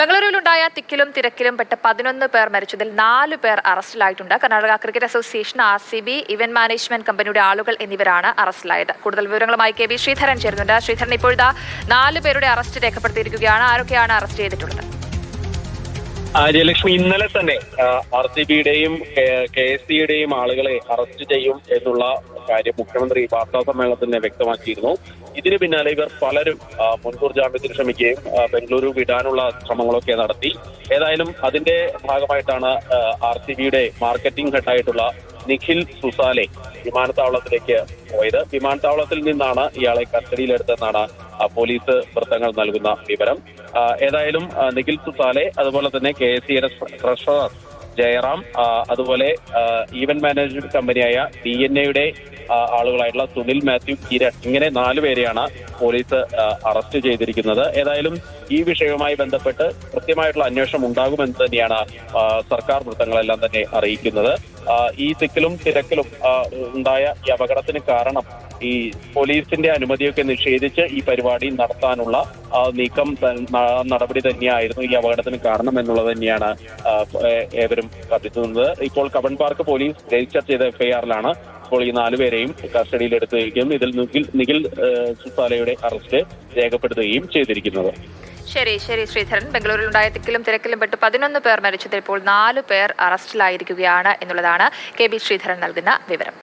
ബംഗളൂരുവിലുണ്ടായ തിക്കിലും തിരക്കിലും പെട്ട പതിനൊന്ന് പേർ മരിച്ചതിൽ നാല് പേർ അറസ്റ്റിലായിട്ടുണ്ട്. Karnataka cricket association R C B event management കമ്പനിയുടെ ആളുകൾ എന്നിവരാണ് അറസ്റ്റിലായത്. കൂടുതൽ വിവരങ്ങളുമായി കെ ബി ശ്രീധരൻ ചേരുന്നുണ്ട്. ശ്രീധരൻ ഇപ്പോഴത്തെ നാല് പേരുടെ അറസ്റ്റ് രേഖപ്പെടുത്തിയിരിക്കുകയാണ്. ആരൊക്കെയാണ് അറസ്റ്റ് ചെയ്തിട്ടുള്ളത്? ആര്യലക്ഷ്മി ഇന്നലെ തന്നെ ആർ സി ബിയുടെയും കെ എസ് സിയുടെയും ആളുകളെ അറസ്റ്റ് ചെയ്യും എന്നുള്ള കാര്യം മുഖ്യമന്ത്രി വാർത്താ സമ്മേളനത്തിൽ തന്നെ വ്യക്തമാക്കിയിരുന്നു. ഇതിന് പിന്നാലെ ഇവർ പലരും മുൻകൂർ ജാമ്യത്തിന് ശ്രമിക്കുകയും ബംഗളൂരു വിടാനുള്ള ശ്രമങ്ങളൊക്കെ നടത്തി. ഏതായാലും അതിന്റെ ഭാഗമായിട്ടാണ് ആർ സി ബിയുടെ മാർക്കറ്റിംഗ് ഹെഡായിട്ടുള്ള നിഖിൽ സുസാലെ വിമാനത്താവളത്തിലേക്ക് പോയത്. വിമാനത്താവളത്തിൽ നിന്നാണ് ഇയാളെ കസ്റ്റഡിയിലെടുത്തെന്നാണ് ആ, പോലീസ് വൃത്തങ്ങൾ നൽകുന്ന വിവരം. ഏതായാലും നിഖിൽ സുസാലെ അതുപോലെ തന്നെ കെ എസ് ട്രഷറർ ജയറാം അതുപോലെ ഈവന്റ് മാനേജ്മെന്റ് കമ്പനിയായ ഡി എൻ എയുടെ ആളുകളായിട്ടുള്ള സുനിൽ മാത്യു കിരൺ ഇങ്ങനെ നാലുപേരെയാണ് പോലീസ് അറസ്റ്റ് ചെയ്തിരിക്കുന്നത്. ഏതായാലും ഈ വിഷയവുമായി ബന്ധപ്പെട്ട് കൃത്യമായിട്ടുള്ള അന്വേഷണം ഉണ്ടാകുമെന്ന് തന്നെയാണ് സർക്കാർ വൃത്തങ്ങളെല്ലാം തന്നെ അറിയിക്കുന്നത്. ഈ തിക്കിലും തിരക്കിലും ഉണ്ടായ ഈ അപകടത്തിന് കാരണം ഈ പോലീസിന്റെ അനുമതിയൊക്കെ നിഷേധിച്ച് ഈ പരിപാടി നടത്താനുള്ള നീക്കം നടപടി തന്നെയായിരുന്നു ഈ അപകടത്തിന് കാരണം എന്നുള്ളത് തന്നെയാണ് ഏവരും കത്തിച്ചത് ഇപ്പോൾ കബൺ പാർക്ക് പോലീസ് രജിസ്റ്റർ ചെയ്ത എഫ്ഐആറിലാണ് ഇപ്പോൾ ഈ നാലുപേരെയും എടുത്തിരിക്കുന്നു ഇതിൽ നിഖിൽ സുസാലയുടെ അറസ്റ്റ് രേഖപ്പെടുത്തുകയും ചെയ്തിരിക്കുന്നത്. ശരി ശരി ശ്രീധരൻ. ബംഗളൂരിൽ ഉണ്ടായ തിക്കിലും തിരക്കിലും പെട്ട് പതിനൊന്ന് പേർ മരിച്ചതിൽ ഇപ്പോൾ നാലു പേർ അറസ്റ്റിലായിരിക്കുകയാണ് എന്നുള്ളതാണ് കെ ബി ശ്രീധരൻ നൽകുന്ന വിവരം.